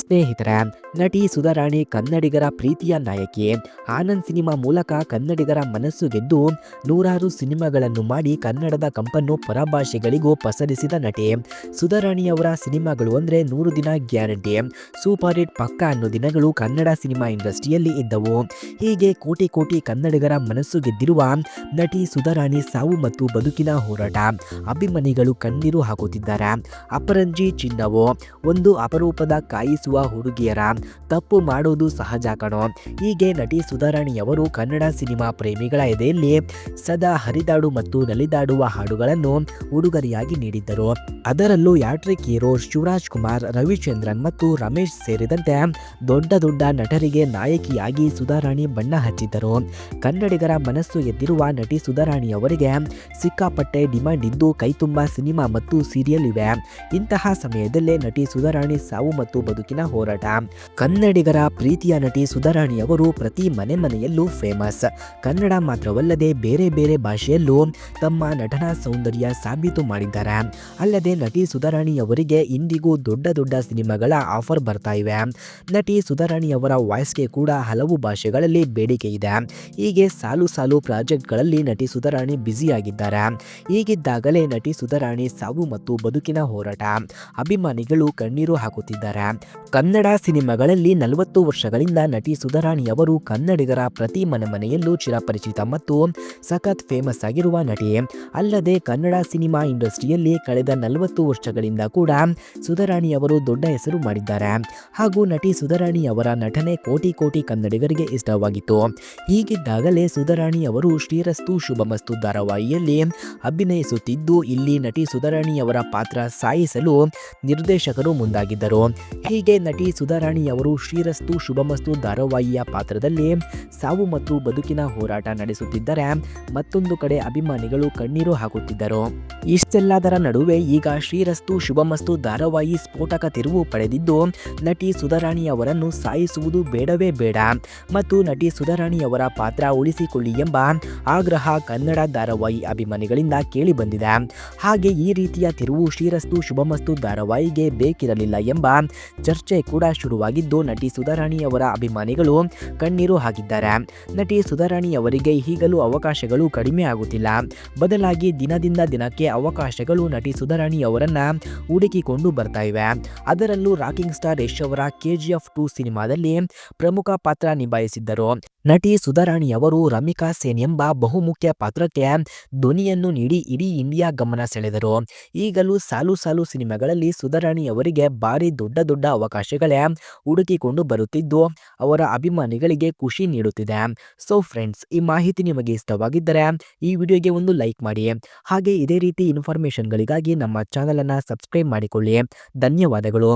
ಸ್ನೇಹಿತರೆ, ನಟಿ ಸುಧಾರಾಣಿ ಕನ್ನಡಿಗರ ಪ್ರೀತಿಯ ನಾಯಕಿ. ಆನಂದ್ ಸಿನಿಮಾ ಮೂಲಕ ಕನ್ನಡಿಗರ ಮನಸ್ಸು ಗೆದ್ದು ನೂರಾರು ಸಿನಿಮಾಗಳನ್ನು ಮಾಡಿ ಕನ್ನಡದ ಕಂಪನ್ನು ಪರಭಾಷೆಗಳಿಗೂ ಪಸರಿಸಿದ ನಟಿ. ಸುಧಾರಾಣಿಯವರ ಸಿನಿಮಾಗಳು ಅಂದರೆ ನೂರು ದಿನ ಗ್ಯಾರಂಟಿ. ಸೂಪರ್ ಹಿಟ್ ಪಕ್ಕ ಅನ್ನೋ ದಿನಗಳು ಕನ್ನಡ ಸಿನಿಮಾ ಇಂಡಸ್ಟ್ರಿಯಲ್ಲಿ ಇದ್ದವು. ಹೀಗೆ ಕೋಟಿ ಕೋಟಿ ಕನ್ನಡಿಗರ ಮನಸ್ಸು ಗೆದ್ದಿರುವ ನಟಿ ಸುಧಾರಾಣಿ ಸಾವು ಮತ್ತು ಬದುಕಿನ ಹೋರಾಟ. ಅಭಿಮಾನಿಗಳು ಕಣ್ಣೀರು ಹಾಕುತ್ತಿದ್ದಾರೆ. ಅಪರಂಜಿ ಚಿನ್ನವು ಒಂದು ಅಪರೂಪದ ಕಾಯಿಸುವ ಹುಡುಗಿಯರ ತಪ್ಪು ಮಾಡುವುದು ಸಹಜ ಕಣೋ. ಹೀಗೆ ನಟಿ ಸುಧಾರಾಣಿಯವರು ಕನ್ನಡ ಸಿನಿಮಾ ಪ್ರೇಮಿಗಳ ಎದೆಯಲ್ಲಿ ಸದಾ ಹರಿದಾಡು ಮತ್ತು ನಲಿದಾಡುವ ಹಾಡುಗಳನ್ನು ಉಡುಗೊರೆಯಾಗಿ ನೀಡಿದ್ದರು. ಅದರಲ್ಲೂ hat trick hero Shivaraj Kumar, Ravichandran ಮತ್ತು ರಮೇಶ್ ಸೇರಿದಂತೆ ದೊಡ್ಡ ದೊಡ್ಡ ನಟರಿಗೆ ನಾಯಕಿಯಾಗಿ ಸುಧಾರಾಣಿ ಬಣ್ಣ ಹಚ್ಚಿದ್ದರು. ಕನ್ನಡಿಗರ ಮನಸ್ಸು ಎದ್ದಿರುವ ನಟಿ ಸುಧಾರಾಣಿಯವರಿಗೆ ಸಿಕ್ಕಾಪಟ್ಟೆ ಡಿಮಾಂಡ್ ಇದ್ದು ಕೈತುಂಬ ಸಿನಿಮಾ ಮತ್ತು ಸೀರಿಯಲ್ ಇವೆ. ಇಂತಹ ಸಮಯದಲ್ಲೇ ನಟಿ ಸುಧಾರಾಣಿ ಸಾವು ಮತ್ತು ಬದುಕಿನ ಹೋರಾಟ. ಕನ್ನಡಿಗರ ಪ್ರೀತಿಯ ನಟಿ ಸುಧಾರಾಣಿಯವರು ಪ್ರತಿ ಮನೆ ಮನೆಯಲ್ಲೂ ಫೇಮಸ್ ಕನ್ನಡ ಮಾತ್ರವಲ್ಲದೆ ಬೇರೆ ಬೇರೆ ಭಾಷೆಯಲ್ಲೂ ತಮ್ಮ ನಟನಾ ಸೌಂದರ್ಯ ಸಾಬೀತು ಮಾಡಿದ್ದಾರೆ. ಅಲ್ಲದೆ ನಟಿ ಸುಧಾರಾಣಿಯವರಿಗೆ ಇಂದಿಗೂ ದೊಡ್ಡ ದೊಡ್ಡ ಸಿನಿಮಾಗಳ ಆಫರ್ ಬರ್ತಾ ಇವೆ. ನಟಿ ಸುಧಾರಾಣಿಯವರ ವಾಯ್ಸ್ಗೆ ಕೂಡ ಹಲವು ಭಾಷೆಗಳಲ್ಲಿ ಬೇಡಿಕೆ ಇದೆ. ಹೀಗೆ ಸಾಲು ಸಾಲು ಪ್ರಾಜೆಕ್ಟ್ಗಳಲ್ಲಿ ನಟಿ ಸುಧಾರಾಣಿ ಬ್ಯುಸಿಯಾಗಿದ್ದಾರೆ. ಹೀಗಿದ್ದಾಗಲೇ ನಟಿ ಸುಧಾರಾಣಿ ಸಾವು ಮತ್ತು ಬದುಕಿನ ಹೋರಾಟ. ಅಭಿಮಾನಿಗಳು ಕಣ್ಣೀರು ಹಾಕುತ್ತಿದ್ದಾರೆ. ಕನ್ನಡ ಸಿನಿಮಾಗಳಲ್ಲಿ ನಲವತ್ತು ವರ್ಷಗಳಿಂದ ನಟಿ ಸುಧಾರಾಣಿಯವರು ಕನ್ನಡಿಗರ ಪ್ರತಿ ಮನೆ ಮನೆಯಲ್ಲೂ ಚಿರಪರಿಚಿತ ಮತ್ತು ಸಖತ್ ಫೇಮಸ್ ಆಗಿರುವ ನಟಿ. ಅಲ್ಲದೆ ಕನ್ನಡ ಸಿನಿಮಾ ಇಂಡಸ್ಟ್ರಿಯಲ್ಲಿ ಕಳೆದ ನಲವತ್ತು ವರ್ಷಗಳಿಂದ ಕೂಡ ಸುಧಾರಾಣಿಯವರು ದೊಡ್ಡ ಹೆಸರು ಮಾಡಿದ್ದಾರೆ. ಹಾಗೂ ನಟಿ ಸುಧಾರಾಣಿ ಅವರ ನಟನೆ ಕೋಟಿ ಕೋಟಿ ಕನ್ನಡಿಗರಿಗೆ ಇಷ್ಟವಾಗಿತ್ತು. ಹೀಗಿದ್ದಾಗಲೇ ಸುಧಾರಾಣಿ ಅವರು ಶ್ರೀರಸ್ತು ಶುಭಮಸ್ತು ಧಾರಾವಾಹಿಯಲ್ಲಿ ಅಭಿನಯಿಸುತ್ತಿದ್ದು, ಇಲ್ಲಿ ನಟಿ ಸುಧಾರಾಣಿಯವರ ಪಾತ್ರ ಸಾಯಿಸಲು ನಿರ್ದೇಶಕರು ಮುಂದಾಗಿದ್ದರು. ಹೀಗೆ ನಟಿ ಸುಧಾರಾಣಿ ಅವರು ಶ್ರೀರಸ್ತು ಶುಭಮಸ್ತು ಧಾರಾವಾಹಿಯ ಪಾತ್ರದಲ್ಲಿ ಸಾವು ಮತ್ತು ಬದುಕಿನ ಹೋರಾಟ ನಡೆಸುತ್ತಿದ್ದರೆ. ಮತ್ತೊಂದು ಕಡೆ ಅಭಿಮಾನಿಗಳು ಕಣ್ಣೀರು ಹಾಕುತ್ತಿದ್ದರು. ಇಷ್ಟೆಲ್ಲದರ ನಡುವೆ ಈಗ ಶ್ರೀರಸ್ತು ಶುಭಮಸ್ತು ಧಾರಾವಾಹಿ ಸ್ಫೋಟಕ ತಿರುವು ಪಡೆದಿದ್ದು, ನಟಿ ಸುಧಾರಾಣಿ ಅವರನ್ನು ಸಾಯಿಸುವುದು ಬೇಡವೇ ಬೇಡ. ಮತ್ತು ನಟಿ ಸುಧಾರಾಣಿ ಅವರ ಪಾತ್ರ ಉಳಿಸಿಕೊಳ್ಳಿ ಎಂಬ ಆಗ್ರಹ ಕನ್ನಡ ಧಾರಾವಾಹಿ ಅಭಿಮಾನಿಗಳಿಂದ ಕೇಳಿ ಬಂದಿದೆ ಹಾಗೆ ಈ ರೀತಿಯ ತಿರುವು ಶ್ರೀರಸ್ತು ಶುಭಮಸ್ತು ಧಾರಾವಾಹಿಗೆ ಬೇಕಿರಲಿಲ್ಲ ಎಂಬ ಚರ್ಚೆ ಕೂಡ ಶುರುವಾಗಿದ್ದು, ನಟಿ ಸುಧಾರಾಣಿಯವರ ಅಭಿಮಾನಿಗಳು ಕಣ್ಣೀರು ಹಾಕಿದ್ದಾರೆ. ನಟಿ ಸುಧಾರಾಣಿಯವರಿಗೆ ಈಗಲೂ ಅವಕಾಶಗಳು ಕಡಿಮೆ ಆಗುತ್ತಿಲ್ಲ. ಬದಲಾಗಿ ದಿನದಿಂದ ದಿನಕ್ಕೆ ಅವಕಾಶಗಳು ನಟಿ ಸುಧಾರಾಣಿಯವರನ್ನ ಹುಡುಕಿಕೊಂಡು ಬರ್ತಾ ಇವೆ. ಅದರಲ್ಲೂ ರಾಕಿಂಗ್ ಸ್ಟಾರ್ ಯಶ್ ಅವರ ಕೆಜಿಎಫ್ ಟು ಸಿನಿಮಾದಲ್ಲಿ ಪ್ರಮುಖ ಪಾತ್ರ ನಿಭಾಯಿಸಿದ್ದರು. ನಟಿ ಸುಧಾರಾಣಿಯವರು ರಮಿಕಾ ಸೇನ್ ಎಂಬ ಬಹುಮುಖ್ಯ ಪಾತ್ರಕ್ಕೆ ಧ್ವನಿಯನ್ನು ನೀಡಿ ಇಡೀ ಇಂಡಿಯಾ ಗಮನ ಸೆಳೆದರು. ಈಗಲೂ ಸಾಲು ಸಾಲು ಸಿನಿಮಾಗಳಲ್ಲಿ ಸುಧಾರಾಣಿಯವರಿಗೆ ಭಾರಿ ದೊಡ್ಡ ದೊಡ್ಡ ಅವಕಾಶಗಳೇ ಹುಡುಕಿಕೊಂಡು ಬರುತ್ತಿದ್ದು, ಅವರ ಅಭಿಮಾನಿಗಳಿಗೆ ಖುಷಿ ನೀಡುತ್ತಿದೆ. ಸೊ ಫ್ರೆಂಡ್ಸ್ ಈ ಮಾಹಿತಿ ನಿಮಗೆ ಇಷ್ಟವಾಗಿದ್ದರೆ ಈ ವಿಡಿಯೋಗೆ ಒಂದು ಲೈಕ್ ಮಾಡಿ. ಹಾಗೆ ಇದೇ ರೀತಿ ಇನ್ಫಾರ್ಮೇಷನ್ಗಳಿಗಾಗಿ ನಮ್ಮ ಚಾನಲನ್ನು ಸಬ್ಸ್ಕ್ರೈಬ್ ಮಾಡಿಕೊಳ್ಳಿ. ಧನ್ಯವಾದಗಳು.